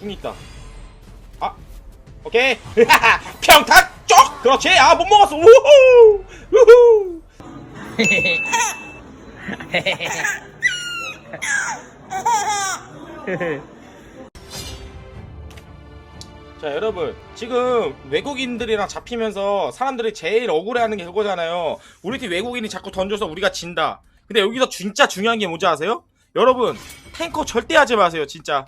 궁 있다. 아, 오케이. 평타 쪽. 그렇지. 아, 못 먹었어. 우후. 우후. 자, 여러분. 지금 외국인들이랑 잡히면서 사람들이 제일 억울해하는 게 그거잖아요. 우리 팀 외국인이 자꾸 던져서 우리가 진다. 근데 여기서 진짜 중요한 게 뭔지 아세요? 여러분, 탱커 절대 하지 마세요, 진짜.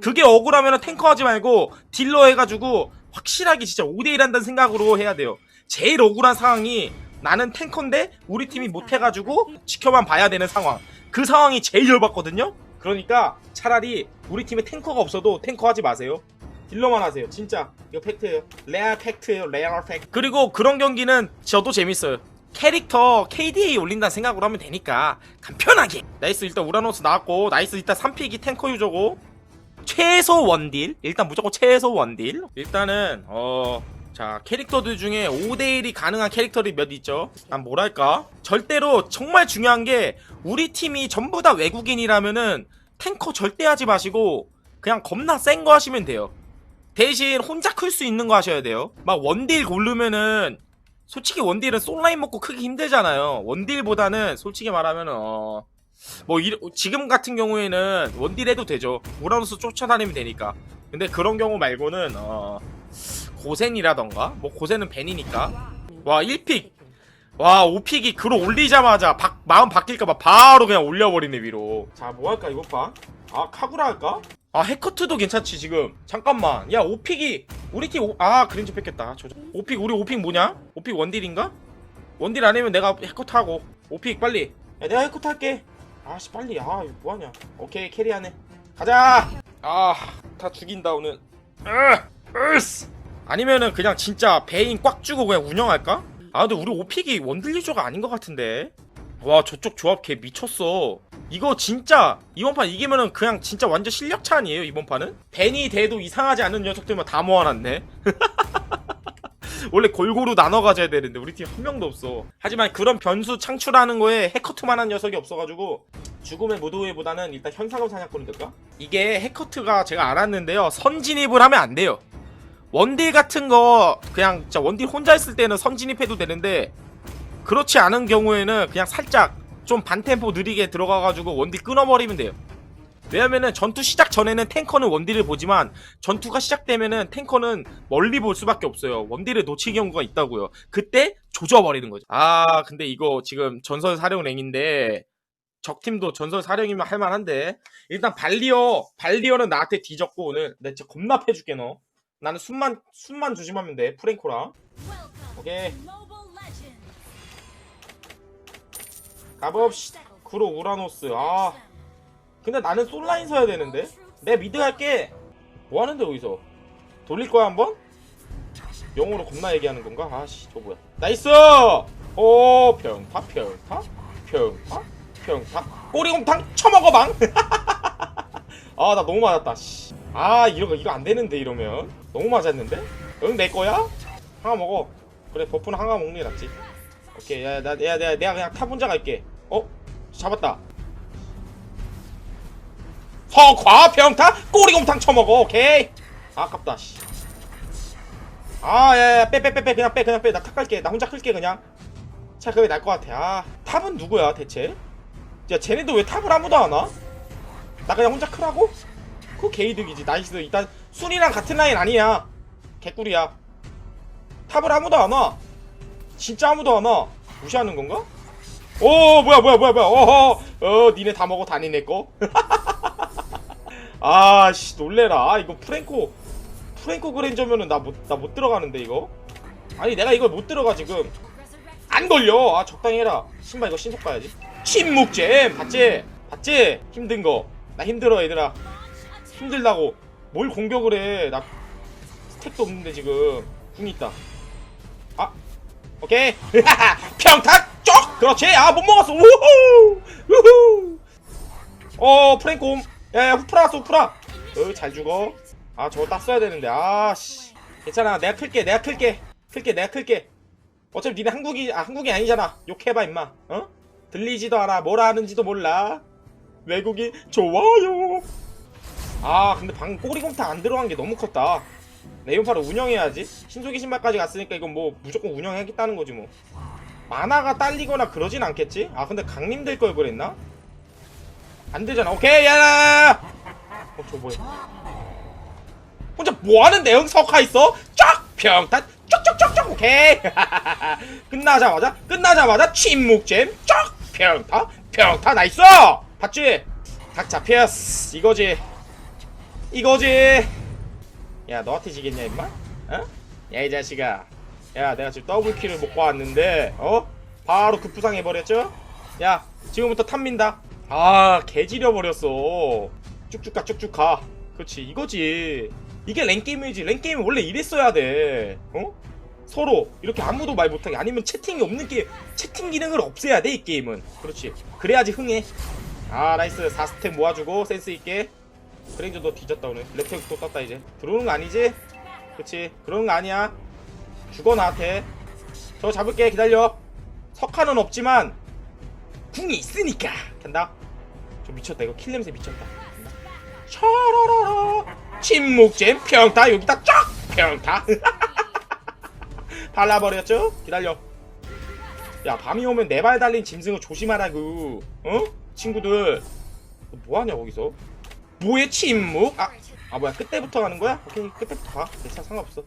그게 억울하면 탱커 하지 말고 딜러 해가지고 확실하게 진짜 5대1 한다는 생각으로 해야 돼요. 제일 억울한 상황이 나는 탱커인데 우리 팀이 못해가지고 지켜만 봐야 되는 상황. 그 상황이 제일 열받거든요? 그러니까 차라리 우리 팀에 탱커가 없어도 탱커 하지 마세요. 딜러만 하세요. 진짜. 이거 팩트예요. 레알 팩트예요. 레알 팩트. 그리고 그런 경기는 저도 재밌어요. 캐릭터 KDA 올린다는 생각으로 하면 되니까 간편하게. 나이스 일단 우라노스 나왔고 나이스 일단 3픽이 탱커 유저고. 최소 원딜. 일단 무조건 최소 원딜. 일단은 어 자 캐릭터들 중에 5대1이 가능한 캐릭터들이 몇 있죠? 난 뭐랄까? 절대로 정말 중요한 게 우리 팀이 전부 다 외국인이라면은 탱커 절대 하지 마시고 그냥 겁나 센 거 하시면 돼요. 대신 혼자 클 수 있는 거 하셔야 돼요. 막 원딜 고르면은 솔직히 원딜은 솔라인 먹고 크기 힘들잖아요 원딜보다는 솔직히 말하면 어... 뭐 이- 지금 같은 경우에는 원딜 해도 되죠. 우라노스 쫓아다니면 되니까. 근데 그런 경우 말고는 어 고센이라던가 뭐 고센은 벤이니까. 와 1픽 와 5픽이 글을 올리자마자 바, 마음 바뀔까봐 바로 그냥 올려버리네 위로. 자 뭐 할까 이것 봐. 아 카구라 할까? 아 해커트도 괜찮지 지금. 잠깐만. 야 5픽이 우리 팀 오, 아 그린지 뺏겼다. 저, 5픽 우리 5픽 뭐냐? 5픽 원딜인가? 원딜 아니면 내가 해커트 하고 5픽 빨리. 야 내가 해커트 할게. 아씨 빨리 아 이거 뭐하냐 오케이 캐리하네 가자 아 다 죽인다 오늘 으, 으스. 아니면은 그냥 진짜 베인 꽉 주고 그냥 운영할까? 아 근데 우리 오픽이 원딜 유저가 아닌 것 같은데 와 저쪽 조합 개 미쳤어 이거 진짜 이번 판 이기면은 그냥 진짜 완전 실력차 아니에요 이번 판은? 벤이 돼도 이상하지 않은 녀석들만 다 모아놨네 원래 골고루 나눠 가져야 되는데 우리 팀 한 명도 없어. 하지만 그런 변수 창출하는 거에 해커트만한 녀석이 없어가지고 죽음의 무도회보다는 일단 현상금 사냥꾼이 될까? 이게 해커트가 제가 알았는데요. 선진입을 하면 안 돼요. 원딜 같은 거 그냥 진짜 원딜 혼자 있을 때는 선진입해도 되는데 그렇지 않은 경우에는 그냥 살짝 좀 반템포 느리게 들어가가지고 원딜 끊어버리면 돼요. 왜냐면은 전투 시작 전에는 탱커는 원딜을 보지만 전투가 시작되면은 탱커는 멀리 볼 수밖에 없어요. 원딜을 놓칠 경우가 있다고요. 그때 조져버리는 거죠. 아 근데 이거 지금 전설 사령 랭인데 적팀도 전설 사령이면 할만한데 일단 발리어 발리어는 나한테 뒤졌고 오늘 내 진짜 겁나 패줄게 너. 나는 숨만 숨만 조심하면 돼 프랭코랑. 오케이 가봅시다. 구로 우라노스. 아. 근데 나는 솔라인 서야 되는데? 내 미드 갈게. 뭐 하는데 여기서? 돌릴 거야 한번? 영어로 겁나 얘기하는 건가? 아씨 저 뭐야. 나이스! 오 평타 평타 평타 평타. 꼬리곰탕 쳐먹어방! 아 나 너무 맞았다 씨. 아 이거 이거 안 되는데 이러면. 너무 맞았는데? 응 내 거야? 하나 먹어. 그래 버프는 하나 먹는 게 낫지 오케이 야, 나, 야, 내가, 내가 그냥 탑 혼자 갈게. 어? 잡았다. 서과평타? 꼬리곰탕 쳐먹어 오케이? 아깝다 씨. 아 야야 빼 빼 빼 빼 그냥 빼 그냥 빼. 나 탑 갈게. 나 혼자 클게 그냥. 차 그게 날 것 같아. 아 탑은 누구야 대체? 야 쟤네도 왜 탑을 아무도 안 와? 나 그냥 혼자 크라고? 그거 개이득이지. 나이스 일단 순이랑 같은 라인 아니야. 개꿀이야. 탑을 아무도 안와 진짜 아무도 안 와. 무시하는 건가? 오 뭐야 뭐야 뭐야 뭐야. 어허. 어 니네 다 먹어 다니 내거. 아씨 놀래라. 아, 이거 프랭코 프랭코 그랜저면은 나 못 나 못 들어가는데 이거? 아니 내가 이걸 못 들어가 지금. 안 걸려. 아 적당히 해라. 신발 이거 신속 가야지. 침묵잼! 봤지? 봤지? 힘든 거. 나 힘들어 얘들아. 힘들다고. 뭘 공격을 해나 스택도 없는데 지금. 궁 있다. 아 오케이. 평타 쪽! 그렇지. 아 못 먹었어. 우후! 우후! 어 프랭코 옴. 야야 후프라 쏘 후프라. 어 잘 죽어. 아 저거 딱 써야 되는데. 아 씨. 괜찮아. 내가 클게 내가 클게. 클게 내가 클게. 어차피 니네 한국이 아 한국이 아니잖아. 욕해 봐 임마. 어? 들리지도 않아. 뭐라 하는지도 몰라. 외국이 좋아요. 아 근데 방금 꼬리곰탕 안 들어간 게 너무 컸다 네이온파를 운영해야지. 신속의 신발까지 갔으니까 이건 뭐 무조건 운영해야겠다는 거지 뭐. 만화가 딸리거나 그러진 않겠지? 아 근데 강림 될 걸 그랬나? 안 되잖아. 오케이 야야야야 어 저거 뭐야? 혼자 뭐하는 내용 석화 있어? 쫙! 평탄 쪽쪽쪽쪽 오케이! 끝나자마자 끝나자마자 침묵잼! 쫙! 평타 평타 나이스 봤지? 닭 잡혔어. 이거지. 이거지 야 너한테 지겠냐 임마? 어? 야 이 자식아. 야 내가 지금 더블킬을 먹고 왔는데 어? 바로 급부상해버렸죠? 야 지금부터 탐민다. 아 개지려버렸어. 쭉쭉 가 쭉쭉 가. 그렇지 이거지. 이게 랭게임이지. 랭게임은 원래 이랬어야 돼. 어? 서로 이렇게 아무도 말 못하게 아니면 채팅이 없는 게임 채팅 기능을 없애야 돼 이 게임은. 그렇지. 그래야지 흥해. 아 나이스. 4스택 모아주고 센스있게 그레인저 너 뒤졌다 오늘. 레트릭 또 떴다 이제. 들어오는 거 아니지? 그치. 그러는 거 아니야. 죽어 나한테. 저 잡을게. 기다려. 석화는 없지만 궁이 있으니까. 간다. 저 미쳤다. 이거 킬 냄새 미쳤다. 샤라라라. 침묵잼 평타. 여기다 쫙! 평타. 발라버렸죠? 기다려. 야 밤이 오면 내 발 달린 짐승을 조심하라고. 어? 친구들. 너 뭐하냐 거기서 뭐해 침묵? 아, 아 뭐야. 끝때부터 가는 거야? 오케이. 끝때부터 가. 괜찮아 상관없어.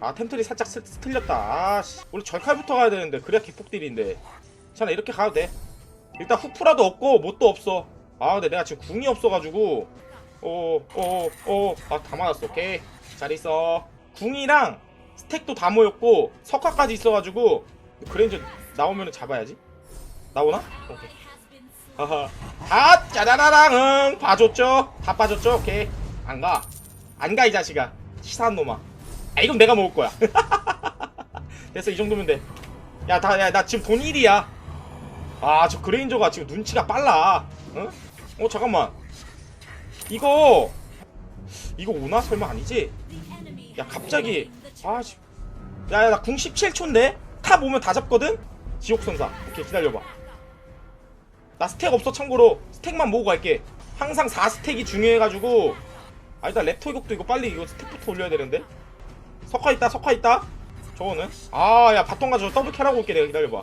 아 템틀이 살짝 스, 틀렸다. 아씨. 우리 절칼부터 가야 되는데 그래야 기폭딜인데. 괜찮아. 이렇게 가도 돼. 일단 후프라도 없고 뭣도 없어. 아 근데 내가 지금 궁이 없어가지고. 오오오아다 맞았어. 오케이. 잘 있어. 궁이랑 스택도 다 모였고 석화까지 있어가지고 그레인저 나오면 잡아야지. 나오나? 오케이 아 짜라라랑 응 봐줬죠? 다 빠졌죠? 오케이. 안 가. 안 가 이 자식아. 치사한 놈아. 아 이건 내가 먹을 거야. 됐어 이 정도면 돼 야 다 야 나 지금 돈 1이야. 아 저 그레인저가 지금 눈치가 빨라. 응? 어 잠깐만. 이거 이거 오나? 설마 아니지? 야 갑자기. 아씨. 야야 나 궁 17초인데? 탑 오면 다 잡거든? 지옥선사. 오케이 기다려봐 나 스택 없어 참고로. 스택만 모으고 갈게. 항상 4스택이 중요해가지고. 아 일단 랩토 이곡도 이거 빨리 이거 스택부터 올려야 되는데? 석화 있다 석화 있다. 저거는? 아야 바통 가지고 더블 캐라고 올게 내가 기다려봐.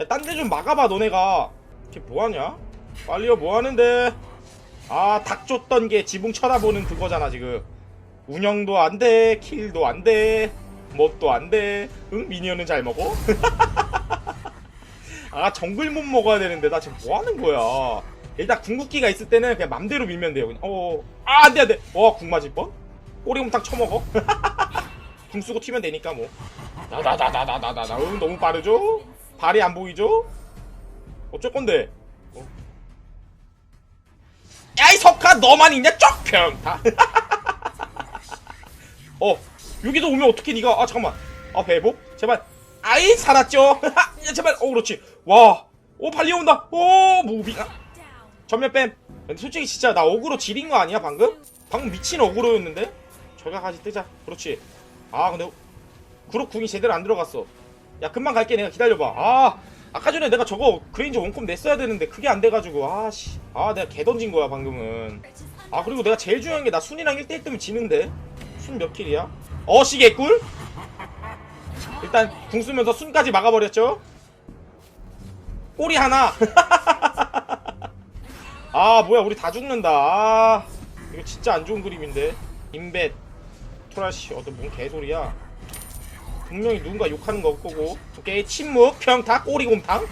야 딴 데 좀 막아봐 너네가. 이게 뭐하냐? 빨리요 뭐하는데? 아닭 줬던 게 지붕 쳐다보는 그거잖아 지금. 운영도 안돼 킬도 안돼 뭣도 안돼. 응? 미니언은 잘 먹어 아 정글 못 먹어야 되는데 나 지금 뭐 하는 거야? 일단 궁극기가 있을 때는 그냥 맘대로 밀면 돼요 그냥. 어아 안돼 안돼. 와궁 맞을 뻔? 꼬리곰탕 쳐먹어? 궁 쓰고 튀면 되니까 뭐. 나나나나나나나 응 너무 빠르죠? 발이 안 보이죠? 어쩔 건데? 어. 야이 석화 너만 있냐? 쪽평타 어 여기도 오면 어떻게 니가? 아 잠깐만. 아 배복 제발. 아이 살았죠? 야 제발. 어 그렇지 와 오 발리 온다. 오 무빙. 아. 전면 뺨. 근데 솔직히 진짜 나 어그로 지린 거 아니야 방금? 방금 미친 어그로였는데? 저가까지 뜨자. 그렇지. 아 근데 구록 궁이 제대로 안 들어갔어. 야 금방 갈게. 내가 기다려봐. 아 아까 전에 내가 저거 그레인저 원콤 냈어야 되는데 그게 안 돼가지고. 아씨. 아 내가 개 던진 거야 방금은. 아 그리고 내가 제일 중요한 게 나 순이랑 1대1 뜨면 지는데? 순 몇 킬이야? 어시 개꿀? 일단 궁 쓰면서 순까지 막아버렸죠 꼬리 하나. 아 뭐야 우리 다 죽는다. 아 이거 진짜 안 좋은 그림인데. 임벳 토라시 어떤 뭔 개소리야? 분명히 누군가 욕하는 거 거고. 오케이 침묵 평타 꼬리 곰탕.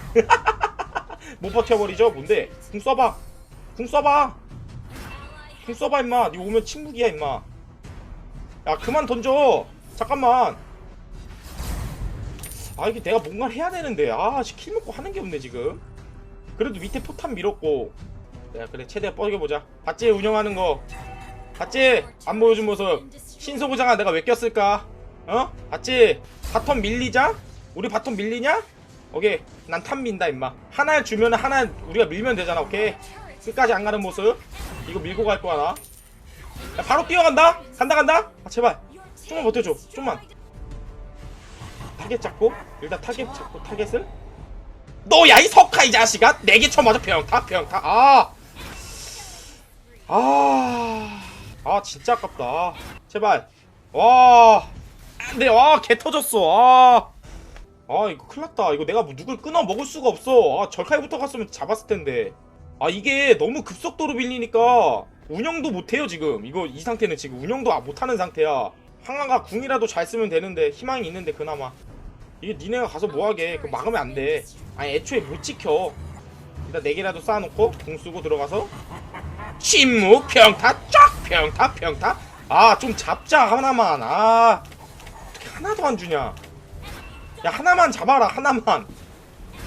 못 버텨버리죠? 뭔데? 궁 써봐. 궁 써봐. 궁 써봐 임마. 니 오면 침묵이야 임마. 야 그만 던져. 잠깐만 아 이게 내가 뭔가를 해야 되는데. 아킬 먹고 하는 게 없네 지금. 그래도 밑에 포탄 밀었고. 야 그래 최대한 뻐겨보자. 봤지? 운영하는 거. 봤지? 안 보여준 모습. 신소부장아 내가 왜 꼈을까? 어? 봤지? 바텀 밀리자? 우리 바텀 밀리냐? 오케이. 난 탑 민다 임마. 하나 주면 하나 우리가 밀면 되잖아 오케이? 끝까지 안 가는 모습. 이거 밀고 갈 거야 나. 야, 바로 뛰어간다? 간다 간다? 아 제발. 좀만 버텨줘. 좀만 타겟 잡고 일단 타겟 잡고 타겟을 너야 이 석화 이 자식아 네개 쳐맞아 평타 평타 아 아, 아 진짜 아깝다. 제발. 와, 안돼. 와, 개 터졌어. 아, 아 이거 큰일났다. 이거 내가 뭐 누굴 끊어 먹을 수가 없어. 아, 절카이부터 갔으면 잡았을 텐데. 아 이게 너무 급속도로 빌리니까 운영도 못해요 지금. 이거 이 상태는 지금 운영도 아- 못하는 상태야. 항아가 궁이라도 잘 쓰면 되는데 희망이 있는데 그나마. 이게 니네가 가서 뭐하게? 그 막으면 안 돼. 아니 애초에 못 지켜. 일단 네 개라도 쌓아놓고 궁 쓰고 들어가서. 침묵 평타 쫙! 평타 평타. 아 좀 잡자 하나만. 아 어떻게 하나도 안 주냐? 야 하나만 잡아라 하나만.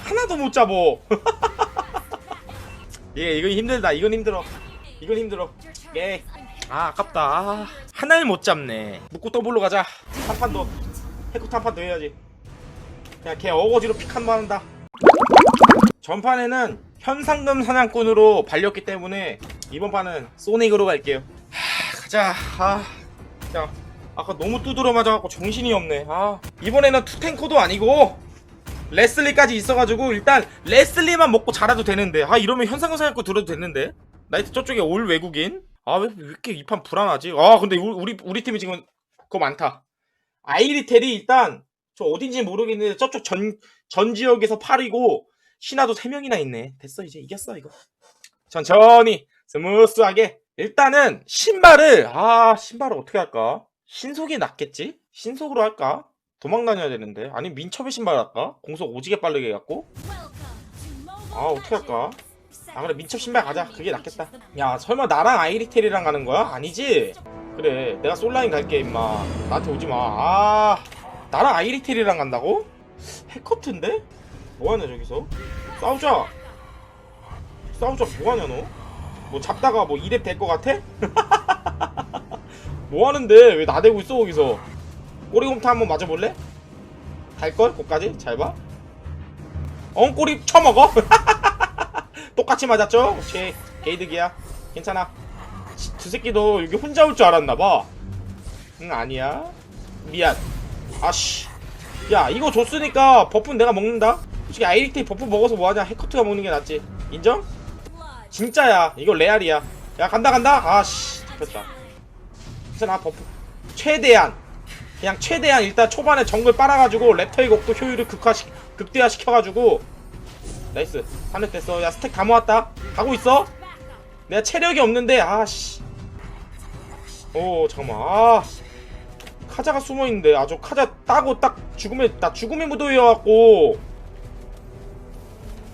하나도 못 잡어. 예 이건 힘들다. 이건 힘들어. 이건 힘들어. 예 아 아깝다. 아, 하나를 못 잡네. 묶고 더블로 가자. 한판 더. 해쿠트 한판 더 해야지 그냥 걔 어거지로 픽 한 번 한다 전판에는 현상금 사냥꾼으로 발렸기 때문에 이번 판은 소닉으로 갈게요. 하, 가자. 아, 야, 아까 너무 두드러 맞아갖고 정신이 없네. 아, 이번에는 투탱커도 아니고 레슬리까지 있어가지고 일단 레슬리만 먹고 자라도 되는데. 아, 이러면 현상금 사냥꾼 들어도 됐는데. 나이트 저쪽에 올 외국인. 아, 왜, 왜 이렇게 이 판 불안하지? 아, 근데 우리, 우리 팀이 지금 그거 많다. 아이리텔이 일단 저 어딘지 모르겠는데 저쪽 전, 전 지역에서 8이고 신화도 3명이나 있네. 됐어, 이제 이겼어, 이거. 천천히, 스무스하게. 일단은, 신발을, 아, 신발을 어떻게 할까? 신속이 낫겠지? 신속으로 할까? 도망 다녀야 되는데. 아니, 민첩의 신발 할까? 공속 오지게 빠르게 해갖고. 아 어떻게 할까? 아, 그래, 민첩 신발 가자. 그게 낫겠다. 야, 설마 나랑 아이리텔이랑 가는 거야? 아니지? 그래, 내가 솔라인 갈게, 임마. 나한테 오지 마. 아, 나랑 아이리텔이랑 간다고? 해커트인데? 뭐하냐, 저기서? 싸우자. 싸우자, 뭐하냐, 너? 뭐 잡다가 뭐 2렙 될 것 같아? 뭐하는데? 왜 나대고 있어, 거기서? 꼬리곰탕 한번 맞아볼래? 갈걸? 거기까지? 잘 봐. 엉, 꼬리 쳐먹어? 똑같이 맞았죠? 오케이 게이득이야 괜찮아 지- 두 새끼도 여기 혼자 올 줄 알았나봐 응 아니야 미안 아씨. 야 이거 줬으니까 버프는 내가 먹는다? 솔직히 아이리테이 버프 먹어서 뭐하냐? 해커트가 먹는 게 낫지. 인정? 진짜야. 이거 레알이야. 야 간다 간다. 아씨. 잡혔다. 괜찮아 버프. 최대한. 그냥 최대한 일단 초반에 정글 빨아가지고 랩터의 곡도 효율을 극화시 극대화 시켜가지고. 나이스. 3렙 됐어. 야 스택 다 모았다. 가고 있어? 내가 체력이 없는데 아씨. 오 잠깐만. 아 카자가 숨어있는데 아저 카자 따고 딱 죽음의 나 죽음의 무도회여갖고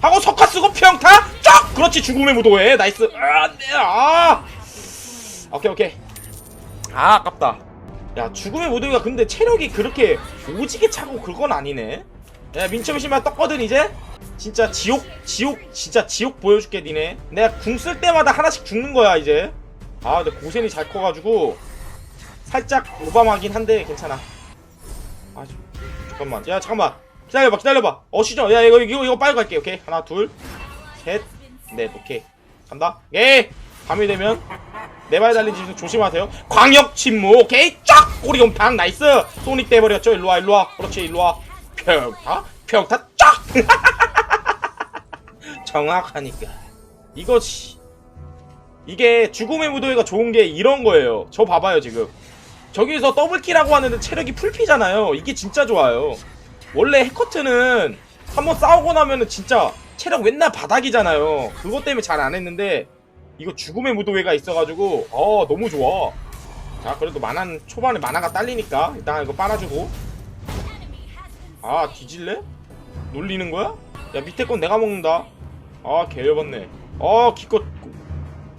하고 석화 쓰고 평타? 쫙 그렇지 죽음의 무도회. 나이스. 아네 아. 오케이 오케이. 아 아깝다. 야 죽음의 무도회가 근데 체력이 그렇게 오지게 차고 그건 아니네. 야 민첩이 신발 떴거든 이제? 진짜 지옥 지옥 진짜 지옥 보여줄게 니네. 내가 궁 쓸 때마다 하나씩 죽는 거야 이제. 아 근데 고센이 잘 커가지고 살짝 오바마긴 한데 괜찮아. 아 저- 잠깐만. 야 잠깐만. 기다려봐 기다려봐. 어 시죠? 야 이거 이거 이거 빨리 갈게. 오케이. 하나 둘셋넷. 오케이. 간다. 예! 밤이 되면 내발 달린 집중 조심하세요. 광역 침묵. 오케이. 쫙! 꼬리곰탕. 나이스! 소닉 돼버렸죠? 일로와 일로와. 그렇지 일로와. 평타 평타 쫙! 정확하니까. 이거지 이게 죽음의 무도회가 좋은 게 이런 거예요. 저 봐봐요 지금 저기서 더블킬하고 하는데 체력이 풀피잖아요. 이게 진짜 좋아요. 원래 해커트는 한번 싸우고 나면은 진짜 체력 맨날 바닥이잖아요. 그것 때문에 잘 안 했는데 이거 죽음의 무도회가 있어가지고 어 너무 좋아. 자 그래도 만화는 초반에 만화가 딸리니까 일단 이거 빨아주고. 아 뒤질래? 놀리는 거야? 야 밑에 건 내가 먹는다. 아 개열받네. 아 기껏.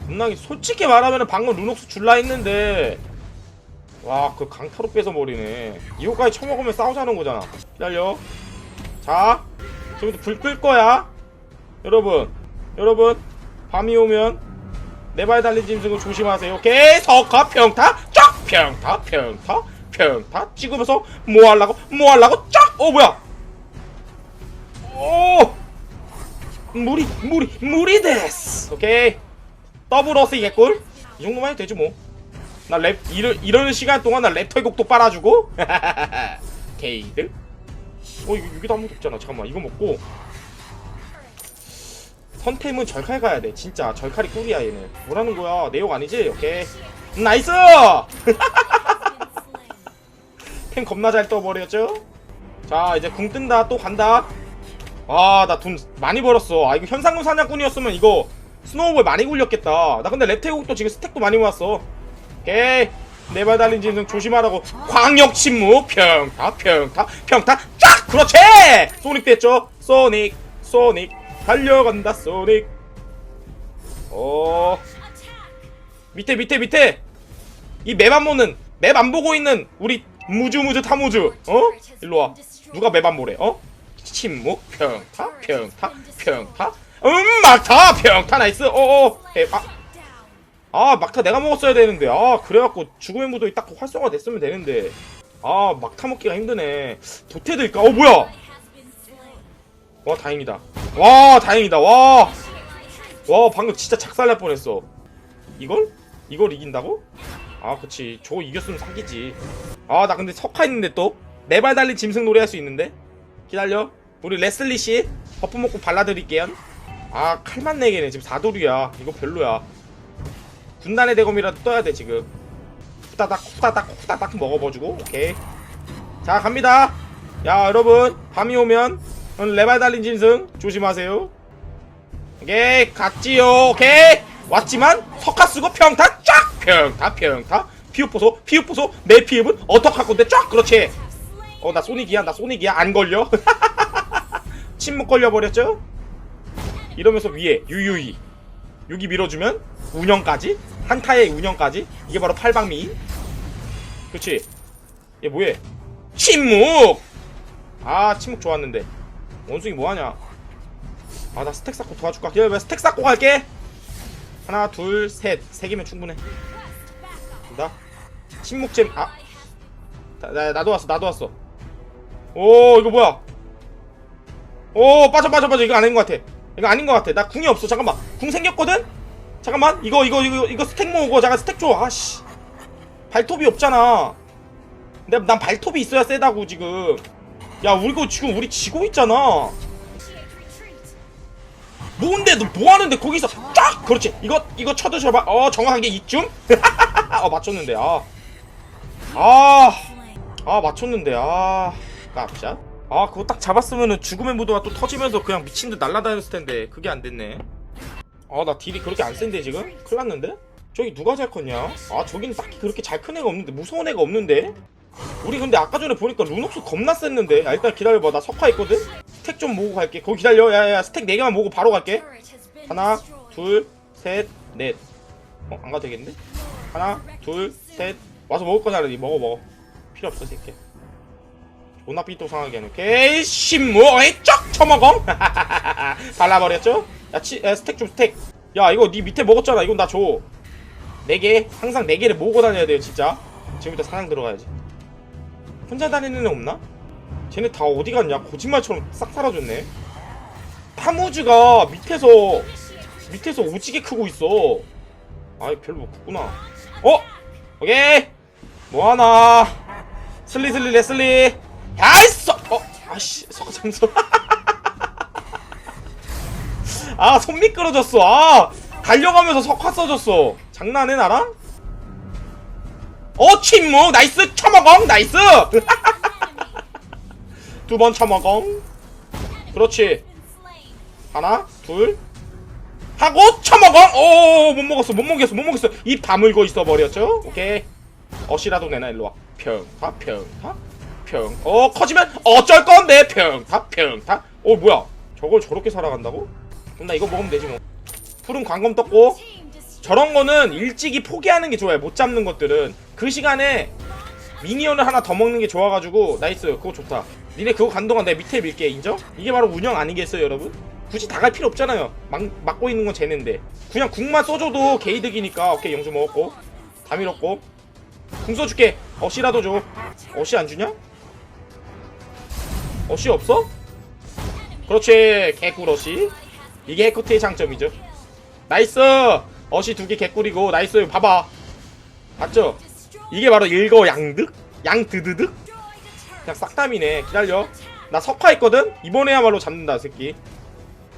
겁나게 솔직히 말하면 방금 루녹스 줄라 했는데 와 그 강타로 뺏어 버리네. 이거까지 처먹으면 싸우자는 거잖아. 기다려. 자 지금부터 불 끌 거야. 여러분 여러분 밤이 오면 내 발 달린 짐승을 조심하세요. 석화 평타 쫙 평타 평타 평타. 찍으면서 뭐 하려고 뭐 하려고 쫙 어 뭐야? 오! 무리 무리 무리 데스 오케이. 더블 어스 개꿀 이 정도만 해도 되지 뭐 나 랩 이러, 이러는 시간 동안 나 랩터의 곡도 빨아주고? 게이드? 어 이거 여기도 아무도 없잖아. 잠깐만 이거 먹고. 선템은 절칼 가야 돼. 진짜 절칼이 꿀이야 얘는. 뭐라는 거야? 내용 아니지? 오케이. 음, 나이스! 템 겁나 잘 떠버렸죠? 자 이제 궁 뜬다. 또 간다. 아 나 돈 많이 벌었어. 아 이거 현상금 사냥꾼이었으면 이거 스노우볼 많이 굴렸겠다. 나 근데 랩태국도 지금 스택도 많이 모았어 오케이. 내발 달린 짐승 조심하라고. 광역 침묵. 평타 평타 평타. 쫙! 그렇지! 소닉 됐죠? 소닉 소닉. 달려간다 소닉. 어. 밑에 밑에 밑에. 이 맵 안 보는 맵 안 보고 있는 우리 무주무주 타무주. 어? 일로 와. 누가 맵 안 보래? 어? 침묵 평타 평타 평타. 음 막타 평타. 나이스. 어어. 에, 아, 아 막타 내가 먹었어야 되는데. 아 그래갖고 죽음의 무도이 딱 활성화 됐으면 되는데. 아 막타 먹기가 힘드네. 도태될까? 어 뭐야? 와 다행이다. 와 다행이다. 와와 방금 진짜 작살날 뻔했어. 이걸? 이걸 이긴다고? 아 그치. 저거 이겼으면 사기지. 아 나 근데 석화 있는데 또? 네 발 달린 짐승 놀이 할수 있는데? 기다려. 우리 레슬리 씨 버프 먹고 발라드릴게요. 아 칼만 4개네. 지금 4도류야. 이거 별로야 군단의 대검이라도 떠야 돼 지금. 후다닥 후다닥 후다닥 먹어봐주고 오케이. 자 갑니다. 야 여러분 밤이 오면 레발 달린 짐승 조심하세요. 오케이 갔지요. 오케이. 왔지만 석화 쓰고 평타 쫙! 평타 평타. 피읍 보소 내 피읍은 어떡할 건데? 쫙! 그렇지. 어 나 소닉이야 나 소닉이야. 안 걸려. 침묵 걸려버렸죠? 이러면서 위에 유유히. 여기 밀어주면 운영까지 한타의 운영까지? 이게 바로 팔방미. 그렇지. 얘 뭐해? 침묵! 아 침묵 좋았는데. 원숭이 뭐하냐? 아 나 스택 쌓고 도와줄까? 기다려봐 스택 쌓고 갈게? 하나 둘셋세 개면 충분해. 된다. 침묵잼 아. 나, 나, 나도 왔어 나도 왔어. 오 이거 뭐야? 오 빠져 빠져 빠져. 이거 아닌 것 같아. 이거 아닌 것 같아. 나 궁이 없어. 잠깐만. 궁 생겼거든 잠깐만 이거 이거 이거 이거 스택 모으고 잠깐 스택 줘. 아씨. 발톱이 없잖아. 근데 난 발톱이 있어야 세다고 지금. 야 우리 거 지금 우리 지고 있잖아. 뭔데 너 뭐하는데 거기서 쫙! 그렇지. 이거 이거 쳐드셔봐. 어 정확하게 이쯤? 어 맞췄는데. 아아. 아, 아, 맞췄는데. 아. 깜짝. 아 그거 딱 잡았으면은 죽음의 무도가 또 터지면서 그냥 미친 듯 날아다녔을 텐데. 그게 안 됐네 아 나 딜이 그렇게 안 센데 지금? 큰일 났는데? 저기 누가 잘 컸냐? 아 저기는 딱히 그렇게 잘 큰 애가 없는데 무서운 애가 없는데? 우리 근데 아까 전에 보니까 루녹스 겁나 셌는데? 야 일단 기다려봐. 나 석화 있거든? 스택 좀 모으고 갈게. 거기 기다려. 야야 스택 4개만 모으고 바로 갈게. 하나 둘셋넷. 어? 안 가도 되겠는데? 하나 둘셋. 와서 먹을 거잖아 니. 먹어 먹어. 필요 없어 새끼 하네 오케이 신무 어이 쩍 쳐먹어? 발라버렸죠? 야, 치, 야 스택 좀 스택. 야 이거 니 밑에 먹었잖아. 이건 나줘. 4개? 항상 4개를 모으고 다녀야 돼요 진짜. 지금부터 사냥 들어가야지. 혼자 다니는 애 없나? 쟤네 다 어디 갔냐? 거짓말처럼 싹 사라졌네. 타무즈가 밑에서 밑에서 오지게 크고 있어. 아이 별로 없구나. 어? 오케이. 뭐하나? 슬리슬리 레슬리 야이씨 어? 아씨 잠수. 아손 미끄러졌어. 아 달려가면서 석화 써졌어. 장난해 나랑? 어 침묵. 나이스 쳐먹엉. 나이스. 두번 쳐먹엉. 그렇지. 하나 둘. 하고 쳐먹엉. 오못 먹었어 못 먹겠어 못 먹겠어. 입 다물고 있어 버렸죠? 오케이. 어시라도 내나 일로와. 평타 평타 평 어 커지면 어쩔 건데 평타 평타 어 뭐야 저걸 저렇게 살아간다고? 그럼 나 이거 먹으면 되지 뭐 푸른 광검 떴고 저런 거는 일찍이 포기하는 게 좋아요. 못 잡는 것들은 그 시간에 미니언을 하나 더 먹는 게 좋아가지고 나이스 그거 좋다. 니네 그거 간 동안 내가 밑에 밀게 인정? 이게 바로 운영 아니겠어요 여러분? 굳이 다 갈 필요 없잖아요. 막, 막고 있는 건 쟤는데 그냥 궁만 써줘도 게이득이니까 오케이 영주 먹었고 다 밀었고 궁 써줄게. 어시라도 줘. 어시 안 주냐? 어시 없어? 그렇지 개꿀 어시. 이게 해커트의 장점이죠. 나이스! 어시 두 개 개꿀이고 나이스 봐봐 맞죠? 이게 바로 일거양득? 양드드득? 그냥 싹담이네 기다려 나 석화 있거든? 이번에야말로 잡는다 새끼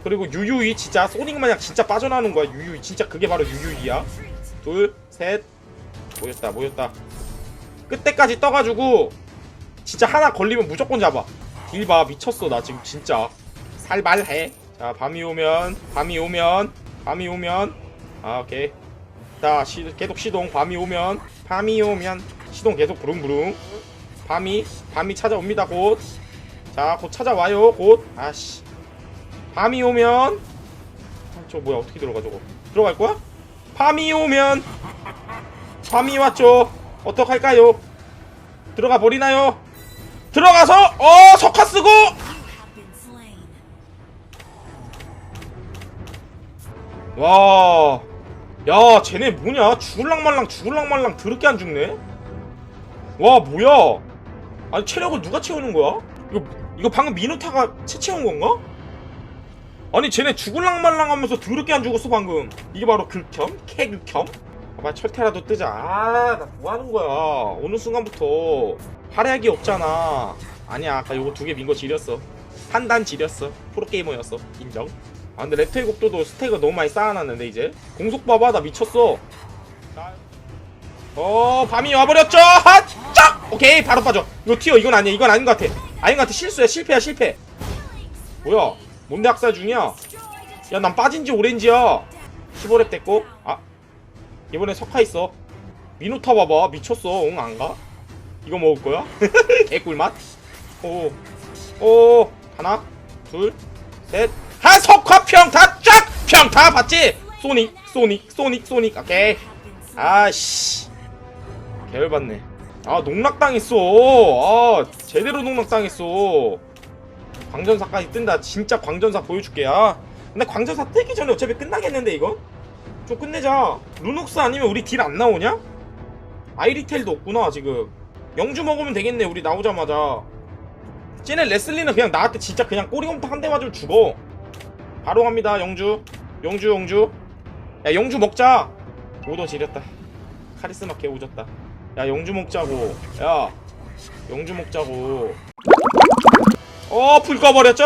그리고 유유이 진짜 소닉 마냥 진짜 빠져나오는 거야 유유이 진짜 그게 바로 유유이야 둘셋 모였다 모였다 끝에까지 떠가지고 진짜 하나 걸리면 무조건 잡아 딜 봐 미쳤어 나 지금 진짜. 살발해. 자 밤이 오면 밤이 오면 밤이 오면. 아 오케이. 자 시, 계속 시동. 밤이 오면 밤이 오면. 시동 계속 부릉부릉. 밤이 밤이 찾아옵니다 곧 자 곧 찾아와요 곧. 아씨. 밤이 오면. 아, 저 뭐야 어떻게 들어가 저거? 들어갈 거야? 밤이 오면. 밤이 왔죠. 어떡할까요? 들어가 버리나요 들어가서 어 석화 쓰고 와, 야, 쟤네 뭐냐? 죽을랑 말랑 죽을랑 말랑 더럽게 안 죽네? 와, 뭐야? 아니, 체력을 누가 채우는 거야? 이거, 이거 방금 미노타가 채 채운 건가? 아니, 쟤네 죽을랑 말랑 하면서 더럽게 안 죽었어, 방금. 이게 바로 극혐? 캐극혐? 아마 철퇴라도 뜨자. 아, 나 뭐 하는 거야? 어느 순간부터 활약이 없잖아. 아니야, 아까 요거 두 개 민 거 지렸어. 판단 지렸어. 프로게이머였어. 인정. 아 근데 랩테이 곡도도 스택을 너무 많이 쌓아놨는데 이제. 공속 봐봐 나 미쳤어. 어 밤이 와버렸죠? 핫짝 오케이 바로 빠져. 이거 튀어. 이건 아니야. 이건 아닌 것 같아. 아닌 것 같아. 실수야. 실패야 실패. 뭐야? 뭔데 학살 중이야? 야 난 빠진지 오렌지야. 15렙 됐고. 아 이번에 석화 있어. 미노타 봐봐. 미쳤어. 응 안가? 이거 먹을 거야? 개꿀맛? 오 오. 하나 둘셋. 하 석화 평타 쫙! 평타 봤지? 소닉 소닉 소닉 소닉. 오케이. 아씨. 개열받네. 아 농락당했어. 아 제대로 농락당했어. 광전사까지 뜬다. 진짜 광전사 보여줄게 야 근데 광전사 뜨기 전에 어차피 끝나겠는데 이거? 좀 끝내자. 루녹스 아니면 우리 딜 안 나오냐? 아이리텔도 없구나 지금 영주 먹으면 되겠네 우리 나오자마자. 쟤네 레슬리는 그냥 나한테 진짜 그냥 꼬리곰탕 한 대 맞으면 죽어 바로 갑니다 영주. 영주 영주. 야 영주 먹자. 오더 지렸다. 카리스마 개 오졌다. 야 영주 먹자고. 야 영주 먹자고. 어불 꺼버렸죠?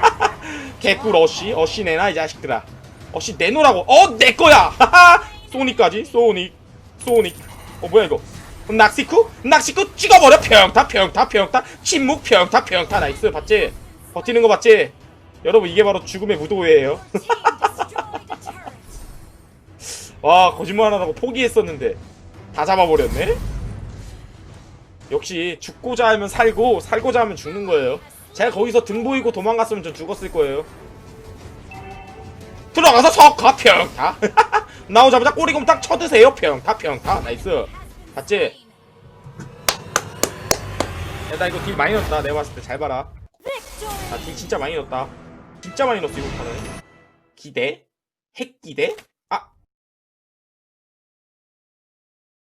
개꿀 어씨 어씨 내놔 이 자식들아. 어씨 내놓으라고. 어 내거야. 소닉까지 소닉 소닉 어 뭐야 이거 낚시쿠? 낚시쿠 찍어버려. 평타 평타 평타. 침묵 평타 평타. 나이스. 봤지? 버티는 거 봤지? 여러분 이게 바로 죽음의 무도회예요. 와 거짓말 안 하고 포기했었는데. 다 잡아버렸네? 역시 죽고자 하면 살고 살고자 하면 죽는 거예요. 제가 거기서 등 보이고 도망갔으면 전 죽었을 거예요. 들어가서 석화 평타. 나오자마자 꼬리곰 딱 쳐드세요. 평타 평타. 나이스. 봤지? 야나 이거 딜 많이 넣었다 내가 봤을 때 잘 봐라 아딜 진짜 많이 넣었다 진짜 많이 넣었어 이거 판은 기대? 핵기대?